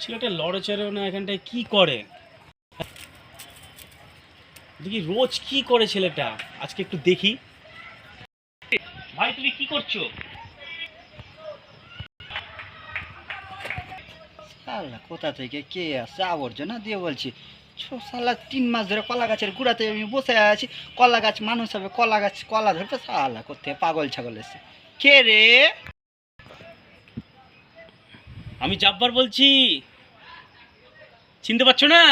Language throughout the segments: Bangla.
ছেলেটা লড়ে চড়ে না এখানটায় কি করে? দেখি রোজ কি করে ছেলেটা? আজকে একটু দেখি। ভাই, তুমি কি করছ? শালা, কোথা থেকে কে আসছে? আবর্জনা দিয়ে বলছি। সালা তিন মাস ধরে কলা গাছের গুড়াতে আমি বসে আছি। কলা গাছ মানুষ হবে, কলা গাছ, কলা ধরতে শালা কোথায় পাগল ছাগল এসছে? কে রে? আমি জাব্বার বলছি। চিনতে পারছ না?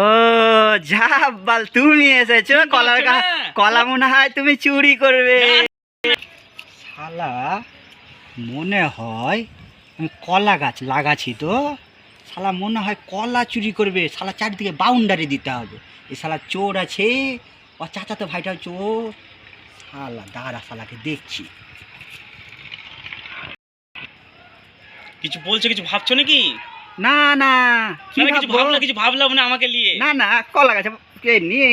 ও ঝাব্বাল তুমি এসেছ? কলার? কলা মনে হয় তুমি চুরি করবে। শালা মনে হয় আমি কলা গাছ লাগাছি তো। শালা মনে হয় কলা চুরি করবে। শালা চারিদিকে বাউন্ডারি দিতে হবে। এই শালা চোর আছে। ও চাচা তো ভাইটাও চোর। শালা দাঁড়া শালাকে দেখছি কিছু বলছো কিছু ভাবছ নাকি না না কিছু? ভাবলা কিছু ভাবলাম না আমাকে নিয়ে না না কলা গাছ কে নিয়ে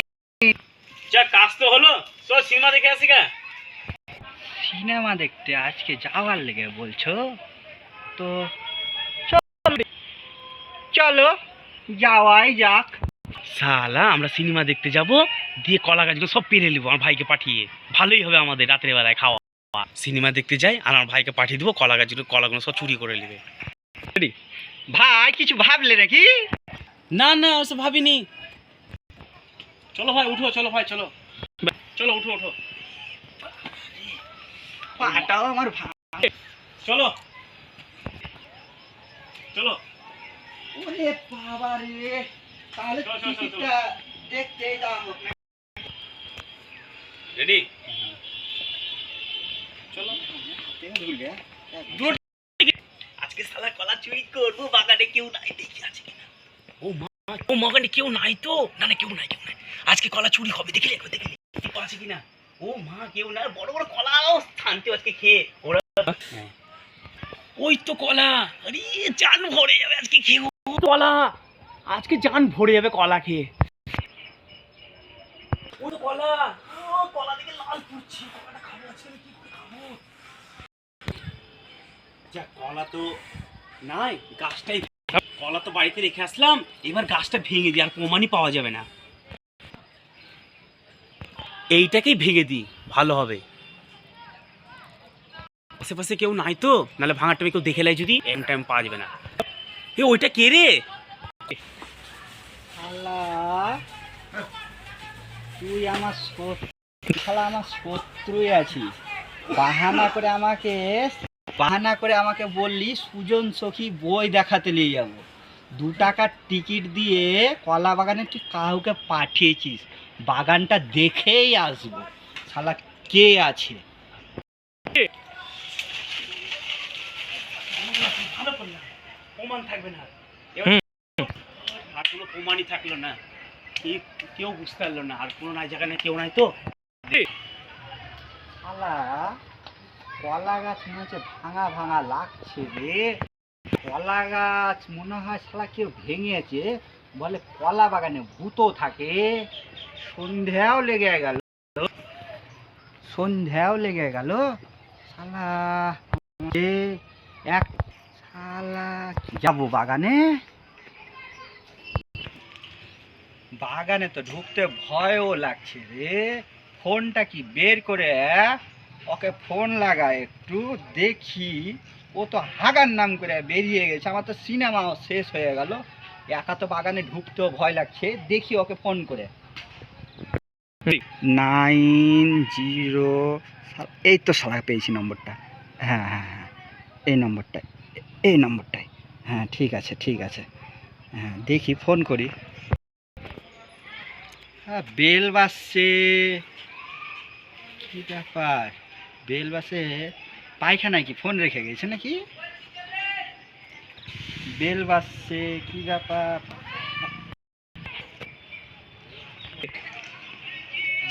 যা কাজ তো হলো চল সিনেমা দেখে আসি গা সিনেমা দেখতে আজকে যাওয়ার লেগে বলছো তো চলো যাওয়াই যাক সালা আমরা সিনেমা দেখতে যাব দিয়ে কলা গাছগুলো সব পেরে নেব আমার ভাইকে পাঠিয়ে। ভালোই হবে আমাদের রাতের বেলায় খাওয়া। সিনেমা দেখতে যাই আর আমার ভাইকে পাঠিয়ে দেবো কলা গাছগুলো কলাগুলো সব চুরি করে নেবে। ভাই কিছু ভাবলে নাকি? না না ওসব ভাবিনি। চলো ভাই উঠো চলো ভাই চলো। চলো উঠো উঠো। পাটাও আমার ভাই। চলো। চলো। ওরে বাবা রে তাহলে। টিকিটটা দেখতে যাব রেডি? চলো। আজকে সালা কলা চুরি করব বাগানে কেউ নাই দেখি আছে ও মা ও বাগানে কেউ নাই তো? না না কেউ নাই কেউ নাই। আজকে কলা চুরি হবে দেখি একবার দেখি কেউ আছে কিনা? ও মা কেউ না বড় বড় কলাও শান্তি আজকে খেয়ে। ওরা ওই তো কলা। আরে জান ভরে যাবে আজকে খেয়ে। কলা। আজকে জান ভরে যাবে কলা খেয়ে। কলা তো বাড়িতে রেখে আসলাম, এবার গাছটা ভেঙে দিই, আর প্রমাণই পাওয়া যাবে না। এইটাকেই ভেঙে দিই, ভালো হবে। আশেপাশে কেউ নাই তো? নাহলে ভাঙার টাইমে কেউ দেখে লাই যদি। এম টাইম পাওয়া যাবে না। এ, ওইটা কে রে? আল্লাহ তুই আমার শালা আমার শত্রুই আছিস। বাহানা করে আমাকে বাহানা করে আমাকে বললি সুজন সখী বই দেখাতে নিয়ে যাব। দু টাকার টিকিট দিয়ে কলা বাগানে তুই কাউকে পাঠিয়েছিস। বাগানটা দেখেই আসব। শালা কে আছে? প্রমাণ থাকবে না। আর কোনো প্রমাণই থাকল না। কেউ কেউ বুঝতে পারল না আর কোনো নাই জায়গায় কেউ নাই তো। শালা কলা গাছ মনে হচ্ছে ভাঙা ভাঙা লাগছে রে। কলা গাছ মনে হয় শালা কেউ ভেঙেছে। বলে কলা বাগানে ভূতো থাকে। সন্ধ্যাও লেগে গেল। সন্ধ্যাও লেগে গেল। শালা এ এক শালা যাব বাগানে? বাগানে তো ঢুকতে ভয়ও লাগছে রে। ফোনটা কি বের করে ওকে ফোন লাগা একটু দেখি। ও তো হাগার নাম করে বেরিয়ে গেছে। আমার তো সিনেমাও শেষ হয়ে গেল। একা তো বাগানে ঢুকতেও ভয় লাগছে। দেখি ওকে ফোন করে। নাইন জিরো এই তো সালা পেয়েছি নম্বরটা। হ্যাঁ হ্যাঁ হ্যাঁ। এই নম্বরটাই। এই নম্বরটাই। হ্যাঁ ঠিক আছে ঠিক আছে। হ্যাঁ দেখি ফোন করি। হ্যাঁ বেল বাজছে। কি ব্যাপার? বেল বাসে পায়খানায় কি ফোন রেখে গেছে নাকি? বেল বাজছে কি ব্যাপার?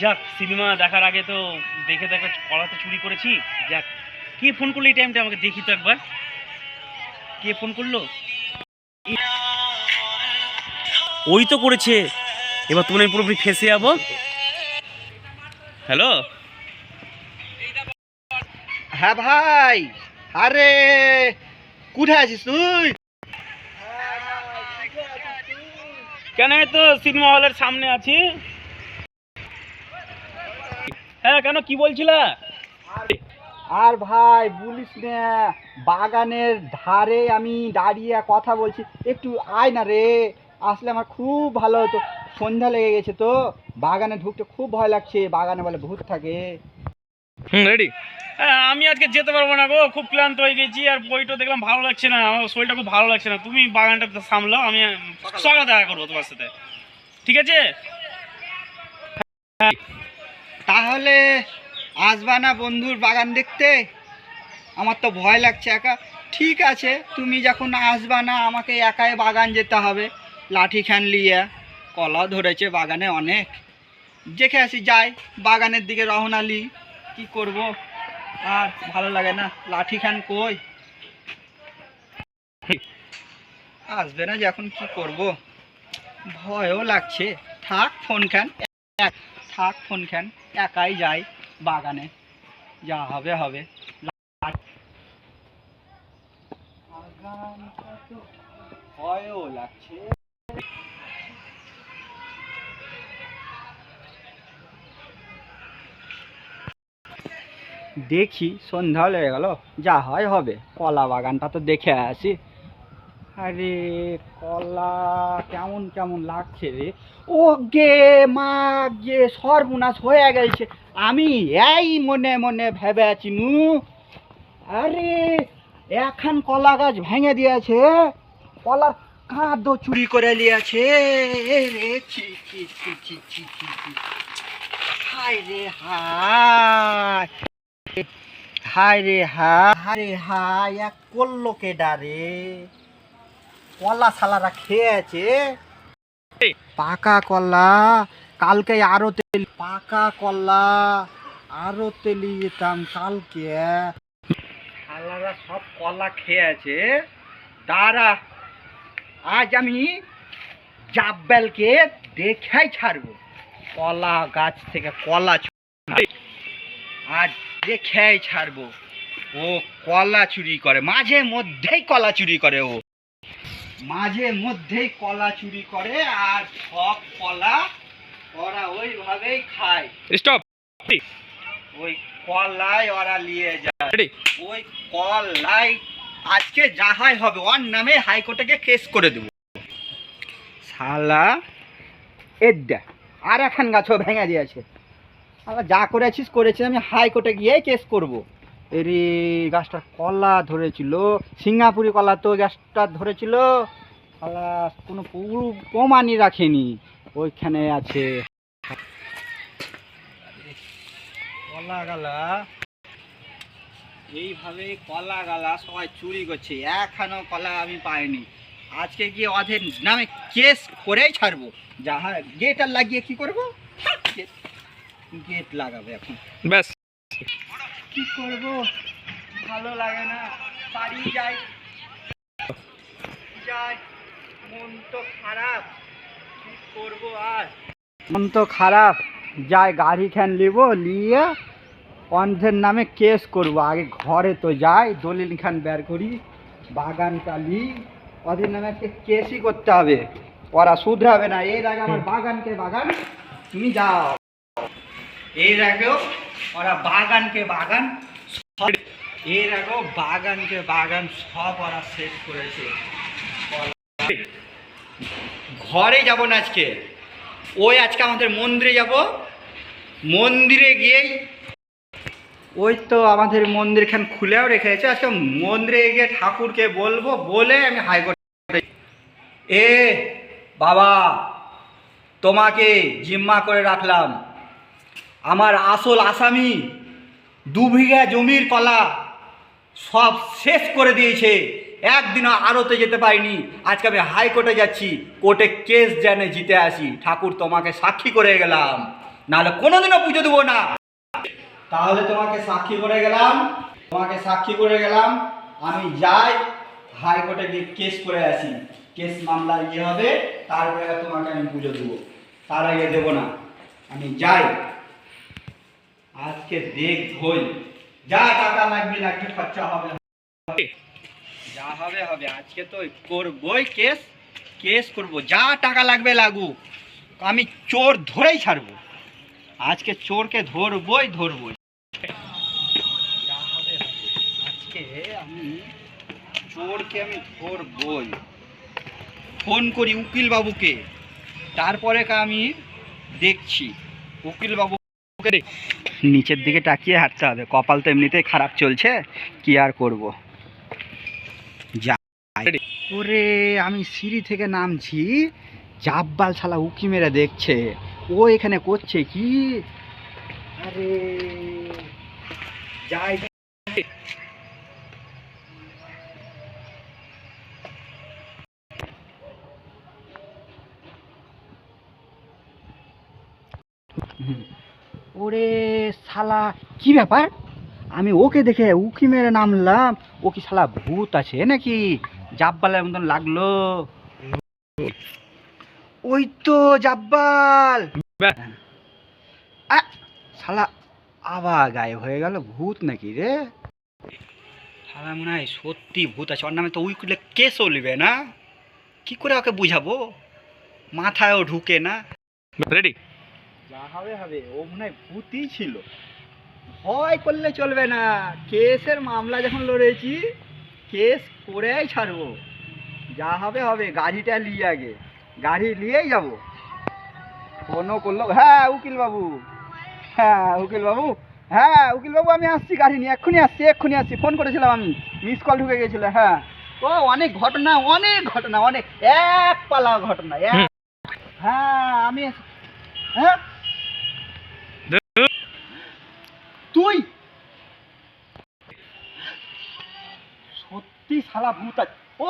যাক সিনেমা দেখার আগে তো দেখে দেখে কলা তো চুরি করেছি। যাক কে ফোন করল এই টাইমটা আমাকে দেখি তো একবার। কে ফোন করল? ওই তো করেছে। এবার তুমি আমি পুরোপুরি ফেসে যাব। হ্যালো? হ্যাঁ ভাই। আরে কোথায় আছিস তুই? কেন তো সিনেমা হলের সামনে আছি? হ্যাঁ কেন কি বলছিলা? আর ভাই বলিস না বাগানের ধারে আমি দাঁড়িয়ে কথা বলছি। একটু আয় না রে আসলে আমার খুব ভালো হতো। সন্ধ্যা লেগে গেছে তো। বাগানে ঢুকতে খুব ভয় লাগছে বাগানে বলে ভূত থাকে। হুম রেডি হ্যাঁ আমি আজকে যেতে পারব না গো খুব ক্লান্ত হয়ে গেছি আর বইটা দেখলাম ভালো লাগছে না আমার শরীরটা খুব ভালো লাগছে না। তুমি বাগানটা সামলাও আমি সকালে দেখা করব তোমার সাথে। ঠিক আছে? তাহলে আসবা না বন্ধুর বাগান দেখতে? আমার তো ভয় লাগছে একা। ঠিক আছে তুমি যখন আসবা না আমাকে একাই বাগান যেতে হবে লাঠি খান লিয়ে। কলা ধরেছে বাগানে অনেক। দেখে আসি, যাই, বাগানের দিকে রওনা লি কি করব? আর ভালো লাগে না, লাঠি খান কই? আসবে না যখন কি করব? ভয়ও লাগছে। থাক, ফোন খান। থাক, ফোন খান। একাই যাই বাগানে। যা হবে হবে। ভয়ও লাগছে। দেখি, সন্ধ্যা লেগে গেল, যা হয় হবে। কলা বাগানটা তো দেখে আসি। আরে কলা কেমন কেমন লাগছে রে। ও গে মা গে সর্বনাশ হয়ে গেছে। আমি এই মনে মনে ভেবে আছি নু আরে এখন কলা গাছ ভেঙে দিয়েছে। কলার কাঁদও চুরি করে নিয়েছে। রে ছি ছি ছি ছি ছি। হায় রে, হায়। হায় রে হায় রে হায়, এক করল কে ডারে। কলা সালারা খেয়েছে। পাকা কলা, কালকে আরও তেল, পাকা কলা, আরও তেলি যেতাম কালকে। সালারা সব কলা খেয়েছে। দাঁড়া, আজ আমি জাব্বেলকে দেখাই ছাড়বো। কলা গাছ থেকে কলা চুরি আজ দেখাই ছাড়বো। ও কলা চুরি করে মাঝে মধ্যেই কলা চুরি করে ও। মাঝে মধ্যেই কলা চুরি করে আর সব কলা ওরা ওইভাবেই খায়। স্টপ ওই কলাই ওরা নিয়ে যায়। ওই কলাই আজকে যা হয় হবে ওর নামে হাইকোর্টে কেস করে দেবো। শালা এদ্দা আর এখন গাছও ভেঙে দিয়েছে। আবার যা করেছিস করেছিস আমি হাইকোর্টে গিয়ে কেস করব। এরে, গাছটা কলা ধরেছিল, সিঙ্গাপুরি কলা তো গাছটা ধরেছিল। শালা কোনো পুরো প্রমাণই রাখেনি। ওইখানে আছে। কলা গালা। এইভাবে কলা গালা সবাই চুরি করছে। এখনও কলা আমি পাইনি। আজকে গিয়ে ওদের নামে কেস করেই ছাড়বো। যা হয় গেট লাগিয়ে কি করব? গেট লাগাবে এখন। ব্যাস। কি করব? ভালো লাগে না। বাড়ি যাই। যাই। মন তো খারাপ। কি করব আর? মন তো খারাপ। যাই গাড়ি খান নিব নিয়ে অন্ধের নামে কেস করব। আগে ঘরে তো যাই দলিল খান বের করি বাগান কালি ওদের নামে একটা কেসই করতে হবে। ওরা শুধরাবে না। এর আগে আমার বাগানকে বাগান তুমি যাও। এর আগেও ওরা বাগানকে বাগান এর আগেও বাগানকে বাগান, সব ওরা শেষ করেছে। ঘরে যাব না আজকে। ওই আজকে আমাদের মন্দিরে যাব। মন্দিরে গিয়েই ওই তো আমাদের মন্দির মন্দিরখান খুলেও রেখেছে। আজকে মন্দিরে গিয়ে ঠাকুরকে বলব, বলে আমি হাইকোর্টে এ বাবা, তোমাকে জিম্মা করে রাখলাম। আমার আসল আসামি দু বিঘা জমির কলা সব শেষ করে দিয়েছে। একদিনও আড়তে যেতে পারিনি। আজকে আমি হাইকোর্টে যাচ্ছি, কোর্টে কেস জানে জিতে আসি। ঠাকুর তোমাকে সাক্ষী করে গেলাম। নাহলে কোনোদিনও পুজো দেবো না। তাহলে তোমাকে সাক্ষী করে গেলাম। তোমাকে সাক্ষী করে গেলাম। আমি যাই, হাইকোর্টে গিয়ে কেস করে আসি। কেস মামলা ইয়ে হবে তারপরে তোমাকে আমি পুজো দেবো। তার আগে দেবো না। আমি যাই। আজকে দেখবই। যা টাকা লাগবে লাগবে, খরচা হবে। যা হবে হবে। আজকে তো করবই কেস কেস করব। যা টাকা লাগবে, লাগুক। আমি চোর ধরেই ছাড়বো। আজকে চোরকে ধরবই ধরবই। যা হবে। আজকে আমি চোরকে আমি ধরবই। ফোন করি উকিল বাবুকে তারপরে আমি দেখছি। উকিল বাবু নিচের দিকে তাকিয়ে হাঁটতে হবে। কপাল তো এমনিতেই খারাপ চলছে, কি আর করব? ওরে, আমি সিঁড়ি থেকে নামছি, জাব্বাল শালা উকি মেরে দেখছে। ও এখানে করছে কি? আরে, যাই। ওরে শালা কি ব্যাপার? আমি ওকে দেখে উকি মেরে নামলাম। ও কি শালা ভূত আছে নাকি? জাব্বালের মতন লাগল। ওই তো জাব্বাল। শালা আবার গায়েব হয়ে গেল ভূত নাকি রে? শালা মনে হয় সত্যি ভূত আছে। ওর নামে তো উইকুলে কে চলবে না? কি করে ওকে বুঝাবো? মাথায়ও ঢুকে না। রেডি যা হবে হবে। ও মনে হয় ভূতই ছিল। ভয় করলে চলবে না। কেসের মামলা যখন লড়েছি কেস করেই ছাড়বো। যা হবে হবে। গাড়িটা নিয়ে আগে। গাড়ি নিয়েই যাব। ফোনও করল হ্যাঁ উকিল বাবু। হ্যাঁ উকিল বাবু। হ্যাঁ উকিল বাবু আমি আসছি গাড়ি নিয়ে। এক্ষুনি আসছি এক্ষুনি আসছি। ফোন করেছিলাম আমি। মিস কল ঢুকে গেছিল হ্যাঁ। ও অনেক ঘটনা অনেক ঘটনা অনেক। এক পালা ঘটনা হ্যাঁ আমি হ্যাঁ তুই সত্যি শালা ভূত আছে ও